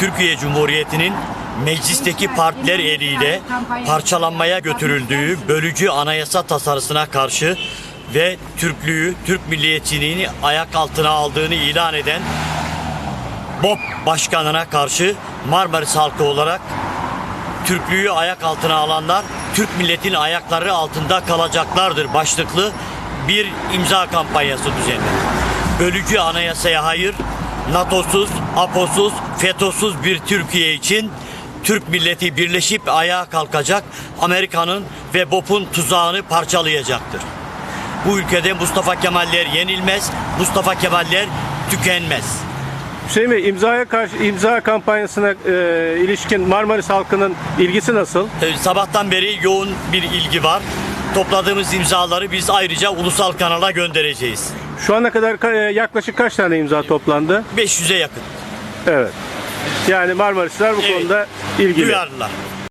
Türkiye Cumhuriyeti'nin meclisteki partiler eliyle parçalanmaya götürüldüğü bölücü anayasa tasarısına karşı ve Türklüğü, Türk milliyetçiliğini ayak altına aldığını ilan eden BOP başkanına karşı Marmaris halkı olarak Türklüğü ayak altına alanlar Türk milletin ayakları altında kalacaklardır başlıklı bir imza kampanyası düzenledi. Bölücü anayasaya hayır, NATO'suz, APO'suz, FETÖ'süz bir Türkiye için Türk milleti birleşip ayağa kalkacak, Amerika'nın ve BOP'un tuzağını parçalayacaktır. Bu ülkede Mustafa Kemaller yenilmez, Mustafa Kemaller tükenmez. Hüseyin Bey imzaya karşı imza kampanyasına e, ilişkin Marmaris halkının ilgisi nasıl? Ee, Sabahtan beri yoğun bir ilgi var. Topladığımız imzaları biz ayrıca ulusal kanala göndereceğiz. Şu ana kadar ka- e, yaklaşık kaç tane imza toplandı? 500'e yakın. Evet. Yani Marmarisler bu Evet. konuda ilgili. Duyarlılar.